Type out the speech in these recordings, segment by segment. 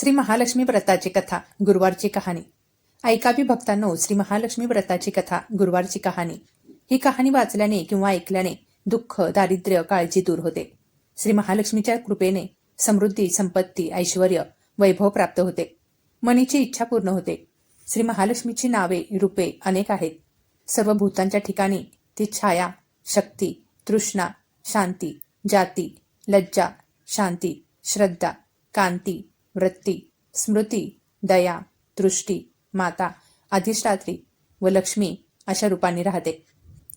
श्री महालक्ष्मी व्रताची कथा गुरुवारची कहाणी. ऐकावी भक्तांनो श्री महालक्ष्मी व्रताची कथा गुरुवारची कहाणी. ही कहाणी वाचल्याने किंवा ऐकल्याने दुःख दारिद्र्य काळजी दूर होते. श्री महालक्ष्मीच्या कृपेने समृद्धी संपत्ती ऐश्वर वैभव प्राप्त होते. मनीची इच्छा पूर्ण होते. श्री महालक्ष्मीची नावे रूपे अनेक आहेत. सर्व भूतांच्या ठिकाणी ती छाया शक्ती तृष्णा शांती जाती लज्जा शांती श्रद्धा कांती वृत्ती स्मृती दया दृष्टी माता अधिष्ठात्री व लक्ष्मी अशा रूपांनी राहते.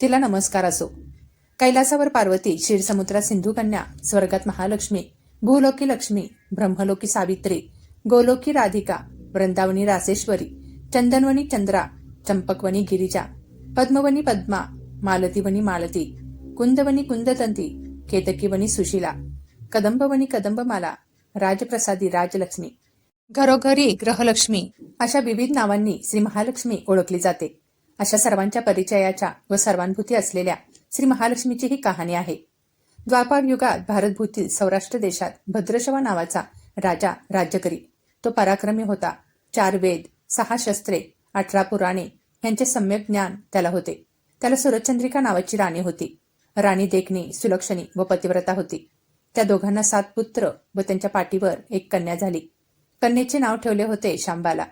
तिला नमस्कार असो. कैलासावर पार्वती क्षीरसमुद्रात सिंधुकन्या स्वर्गात महालक्ष्मी भूलोकी लक्ष्मी ब्रह्मलोकी सावित्री गोलोकी राधिका वृंदावनी रासेश्वरी चंदनवनी चंद्रा चंपकवनी गिरिजा पद्मवनी पद्मा मालतीवनी मालती कुंदवनी कुंदतंती केतकीवनी सुशीला कदंबवनी कदंबमाला राजप्रसादी राजलक्ष्मी. घरोघरी ग्रहलक्ष्मी. अशा विविध नावांनी श्री महालक्ष्मी ओळखली जाते. अशा सर्वांच्या परिचयाच्या व सर्वांभूती असलेल्या श्री महालक्ष्मीची ही कहाणी आहे. द्वापार युगात भारतभूतील सौराष्ट्र देशात भद्रशवा नावाचा राजा राज्य करी तो पराक्रमी होता. चार वेद सहा शस्त्रे अठरा पुराणे यांचे सम्यक ज्ञान त्याला होते. त्याला सुरचंद्रिका नावाची राणी होती. राणी देखणी सुलक्षणी व पतिव्रता होती. त्या दोघांना सात पुत्र व त्यांच्या पाठीवर एक कन्या झाली. कन्येचे नाव ठेवले होते शांबाला.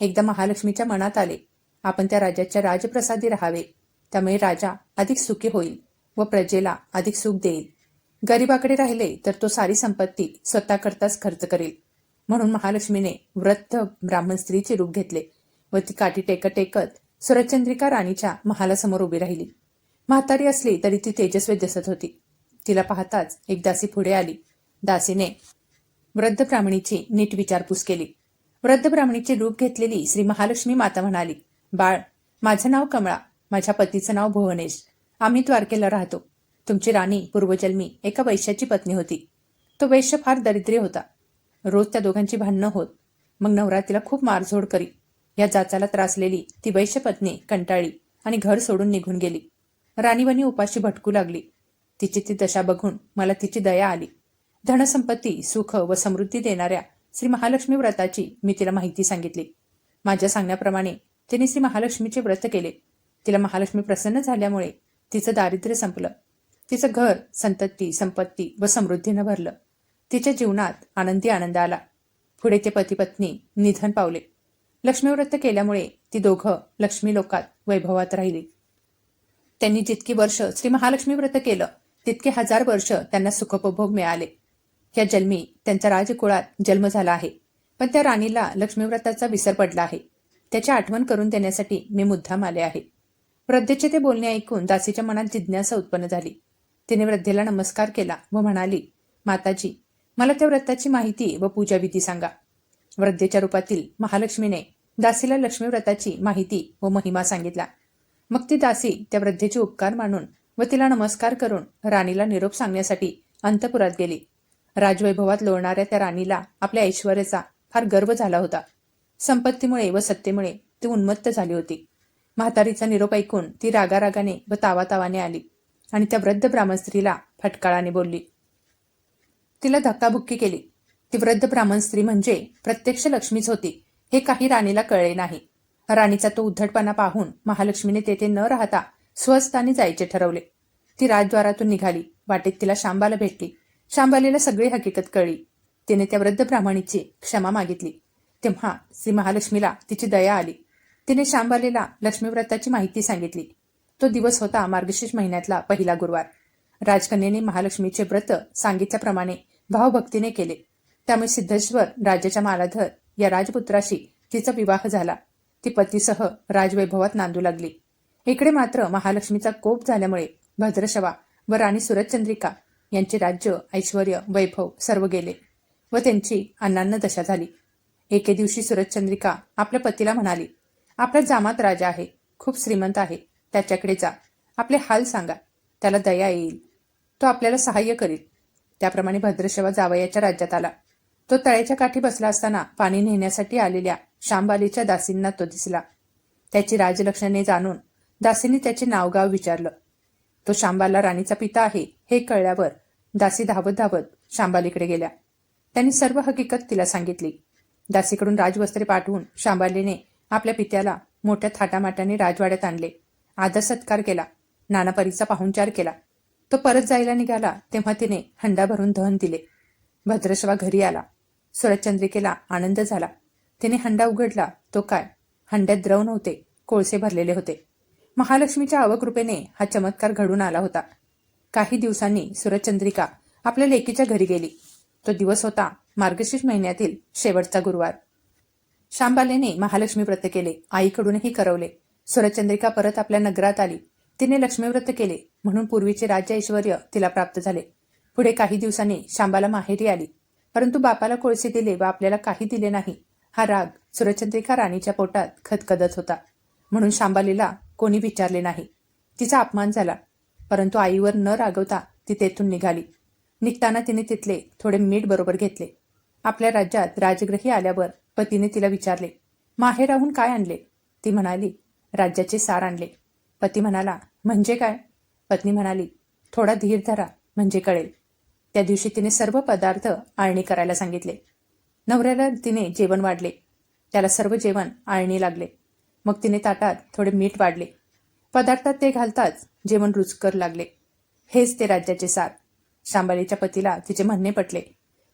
एकदा महालक्ष्मीच्या मनात आले आपण त्या राजाच्या राजप्रसादी राहावे. त्यामुळे राजा अधिक सुखी होईल व प्रजेला अधिक सुख देईल. गरीबाकडे राहिले तर तो सारी संपत्ती स्वतःकरताच खर्च करेल. म्हणून महालक्ष्मीने वृद्ध ब्राह्मण स्त्रीचे रूप घेतले व ती काठी टेकत टेकत सुरचंद्रिका राणीच्या महालासमोर उभी राहिली. म्हातारी असली तरी ती तेजस्वी दिसत होती. तिला पाहताच एक दासी पुढे आली. दासीने वृद्ध ब्राह्मणीची नीट विचारपूस केली. वृद्ध ब्राह्मणीचे रूप घेतलेली श्री महालक्ष्मी माता म्हणाली बाळ माझं नाव कमळा माझ्या पतीचं नाव भुवनेश. आम्ही द्वारकेला राहतो. तुमची राणी पूर्वजन्मी एका वैश्याची पत्नी होती. तो वैश्य फार दरिद्री होता. रोज त्या दोघांची भांडणं होत. मग नवरात्रीला खूप मारझोड करी. या जाचाला त्रासलेली ती वैश्य पत्नी कंटाळली आणि घर सोडून निघून गेली. राणीवनी उपाशी भटकू लागली. तिची ती दशा बघून मला तिची दया आली. धनसंपत्ती सुख व समृद्धी देणाऱ्या श्री महालक्ष्मी व्रताची मी तिला माहिती सांगितली. माझ्या सांगण्याप्रमाणे तिने श्री महालक्ष्मीचे व्रत केले. तिला महालक्ष्मी प्रसन्न झाल्यामुळे तिचं दारिद्र्य संपलं. तिचं घर संतती संपत्ती व समृद्धीनं भरलं. तिच्या जीवनात आनंदी आनंद आला. पुढे ते पतीपत्नी निधन पावले. लक्ष्मीव्रत केल्यामुळे ती दोघं लक्ष्मी लोकात वैभवात राहिली. त्यांनी जितकी वर्ष श्री महालक्ष्मी व्रत केलं तितके हजार वर्ष त्यांना सुखोपभोग मिळाले. या जन्मी त्यांच्या राजकुळात जन्म झाला आहे. पण त्या राणीला लक्ष्मीव्रताचा विसर पडला आहे. त्याची आठवण करून देण्यासाठी मी मुद्दाम आले आहे. वृद्धेचे ते बोलणे ऐकून दासीच्या मनात जिज्ञासा उत्पन्न झाली. तिने वृद्धेला नमस्कार केला व म्हणाली माताजी मला त्या व्रताची माहिती व पूजाविधी सांगा वृद्धेच्या रूपातील महालक्ष्मीने दासीला लक्ष्मी व्रताची माहिती व महिमा सांगितला. मग ती दासी त्या वृद्धेचे उपकार मानून व तिला नमस्कार करून राणीला निरोप सांगण्यासाठी अंतपुरात गेली. राजवैभवात लोळणाऱ्या त्या राणीला आपल्या ऐश्वर्याचा फार गर्व झाला होता. संपत्तीमुळे व सत्तेमुळे ती उन्मत्त झाली होती. म्हातारीचा निरोप ऐकून ती रागारागाने व तावातावाने आली आणि त्या वृद्ध ब्राह्मण स्त्रीला फटकाळाने बोलली तिला धक्काबुक्की केली. ती वृद्ध ब्राह्मण स्त्री म्हणजे प्रत्यक्ष लक्ष्मीच होती. हे काही राणीला कळले नाही. राणीचा तो उद्धटपणा पाहून महालक्ष्मीने तेथे न राहता स्वस्थानी जायचे ठरवले. ती राजद्वारातून निघाली. वाटेत तिला शांबाला भेटली. शांबालीला सगळी हकीकत कळली. तिने त्या वृद्ध ब्राह्मणीची क्षमा मागितली. तेव्हा श्री महालक्ष्मीला तिची दया आली. तिने शांबालीला लक्ष्मीव्रताची माहिती सांगितली. तो दिवस होता मार्गशीर्ष महिन्यातला पहिला गुरुवार. राजकन्येने महालक्ष्मीचे व्रत सांगितल्याप्रमाणे भावभक्तीने केले. त्यामुळे सिद्धेश्वर राजाच्या मालाधर या राजपुत्राशी तिचा विवाह झाला. ती पतीसह राजवैभवात नांदू लागली. इकडे मात्र महालक्ष्मीचा कोप झाल्यामुळे भद्रशवा व राणी सुरतचंद्रिका यांचे राज्य ऐश्वर वैभव सर्व गेले व त्यांची अन्नान्न दशा झाली. एके दिवशी सुरतचंद्रिका आपल्या पतीला म्हणाली आपला जामात राजा आहे खूप श्रीमंत आहे त्याच्याकडे जा आपले हाल सांगा त्याला दया येईल तो आपल्याला सहाय्य करील. त्याप्रमाणे भद्रशवा जावयाच्या राज्यात आला. तो तळ्याच्या काठी बसला असताना पाणी नेण्यासाठी आलेल्या शांबालीच्या दासींना तो दिसला. त्याची राजलक्षणे जाणून दासीने त्याचे नावगाव विचारलं. तो शांबाला राणीचा पिता आहे हे कळल्यावर दासी धावत धावत शांबालीकडे गेल्या. त्यांनी सर्व हकीकत तिला सांगितली. दासीकडून राजवस्त्रे पाठवून शांबालीने आपल्या पित्याला मोठ्या थाटामाटाने राजवाड्यात आणले. आदर सत्कार केला. नानापरीचा पाहुणचार केला. तो परत जायला निघाला तेव्हा तिने हंडा भरून दहन दिले. भद्रशवा घरी आला. सुरचंद्रिकेला आनंद झाला. तिने हंडा उघडला. तो काय? हंड्यात द्रव नव्हते. कोळसे भरलेले होते. महालक्ष्मीच्या अवकृपेने हा चमत्कार घडून आला होता. काही दिवसांनी सुरचंद्रिका आपल्या लेकीच्या घरी गेली. तो दिवस होता मार्गशीर्ष महिन्यातील शेवटचा गुरुवार. शांबालेने महालक्ष्मी व्रत केले. आईकडूनही करवले. सुरचंद्रिका परत आपल्या नगरात आली. तिने लक्ष्मीव्रत केले म्हणून पूर्वीचे राज्य ऐश्वर तिला प्राप्त झाले. पुढे काही दिवसांनी शांबाला माहेरी आली. परंतु बापाला कोळसे दिले व आपल्याला काही दिले नाही. हा राग सुरचंद्रिका राणीच्या पोटात खदखदत होता. म्हणून शांबालीला कोणी विचारले नाही. तिचा अपमान झाला. परंतु आईवर न रागवता ती तेथून निघाली. निघताना तिने तिथले थोडे मीठ बरोबर घेतले. आपल्या राज्यात राजग्रही आल्यावर पतीने तिला विचारले माहे राहून काय आणले? ती म्हणाली राज्याचे सार आणले. पती म्हणाला म्हणजे काय? पत्नी म्हणाली थोडा धीर धरा म्हणजे कळेल. त्या दिवशी तिने सर्व पदार्थ आळणी करायला सांगितले. नवऱ्याला तिने जेवण वाढले. त्याला सर्व जेवण आळणी लागले. मग तिने ताटात थोडे मीठ वाढले. पदार्थात ते घालताच जेवण रुचकर लागले. हेच ते राज्याचे सार. शांबालीच्या पतीला तिचे म्हणणे पटले.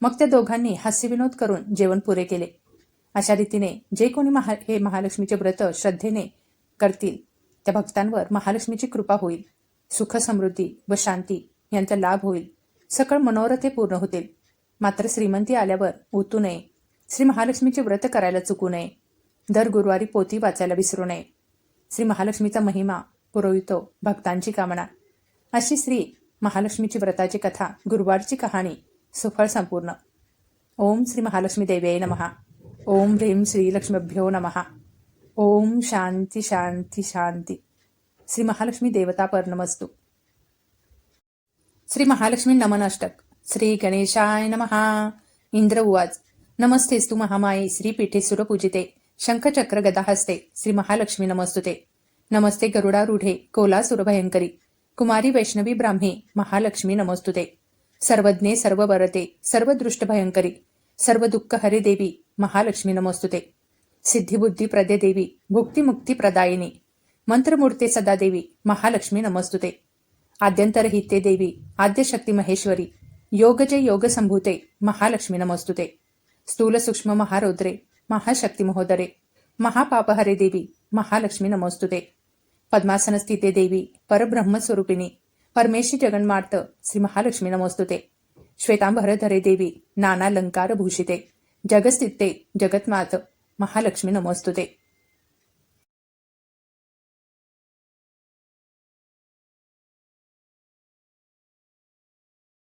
मग त्या दोघांनी हास्यविनोद करून जेवण पुरे केले. अशा रीतीने जे कोणी महा हे महालक्ष्मीचे व्रत श्रद्धेने करतील त्या भक्तांवर महालक्ष्मीची कृपा होईल. सुख समृद्धी व शांती यांचा लाभ होईल. सकळ मनोरथे पूर्ण होतील. मात्र श्रीमंती आल्यावर ओतू नये. श्री महालक्ष्मीचे व्रत करायला चुकू नये. दर गुरुवारी पोथी वाचायला विसरू नये. श्री महालक्ष्मीचा महिमा पुरवितो भक्तांची कामना. अशी श्री महालक्ष्मीची व्रताची कथा गुरुवारची कहाणी सुफळ संपूर्ण. ओम श्री महालक्ष्मी देवे नमः. ओम ह्रीं लक्ष्मीभ्यो नमः. ओम शांती शांती शांती. श्री महालक्ष्मी देवता नमस्तु श्री महालक्ष्मी नमन अष्टक श्री गणेशाय नमहा इंद्र उवाच. नमस्तेस्तु महामाये. श्री पीठे सुरपूजिते. शंखचक्र गदाहस्ते श्री महालक्ष्मी नमस्तुते. नमस्ते गरुडारूढे कोला सुरभयंकरी कुमारी वैष्णवी ब्राह्मी महालक्ष्मी नमस्तुते. सर्वज्ञे सर्व वरते सर्व भयंकरी. सर्व दुःख हरे देवी महालक्ष्मी नमस्तुते. सिद्धिबुद्धी प्रदे देवी भुक्तिमुक्ती प्रदायिनी. मंत्रमूर्ते सदा देवी महालक्ष्मी नमस्तुते. आद्यंतरहिते देवी आद्यशक्ती महेश्वरी. योगजे योग संभूते महालक्ष्मी नमस्तुते. स्थूल सूक्ष्म महारौद्रे महाशक्ती महोदरे महापापहरे देवी महालक्ष्मी नमोस्तुते पद्मासन स्थिते देवी परब्रह्मस्वरूपिणी परमेशी जगन्मार्त श्री महालक्ष्मी नमस्तुते श्वेतांबरधरे देवी नानालंकार भूषिते जगस्थिते जगत्मात महालक्ष्मी नमोस्तुते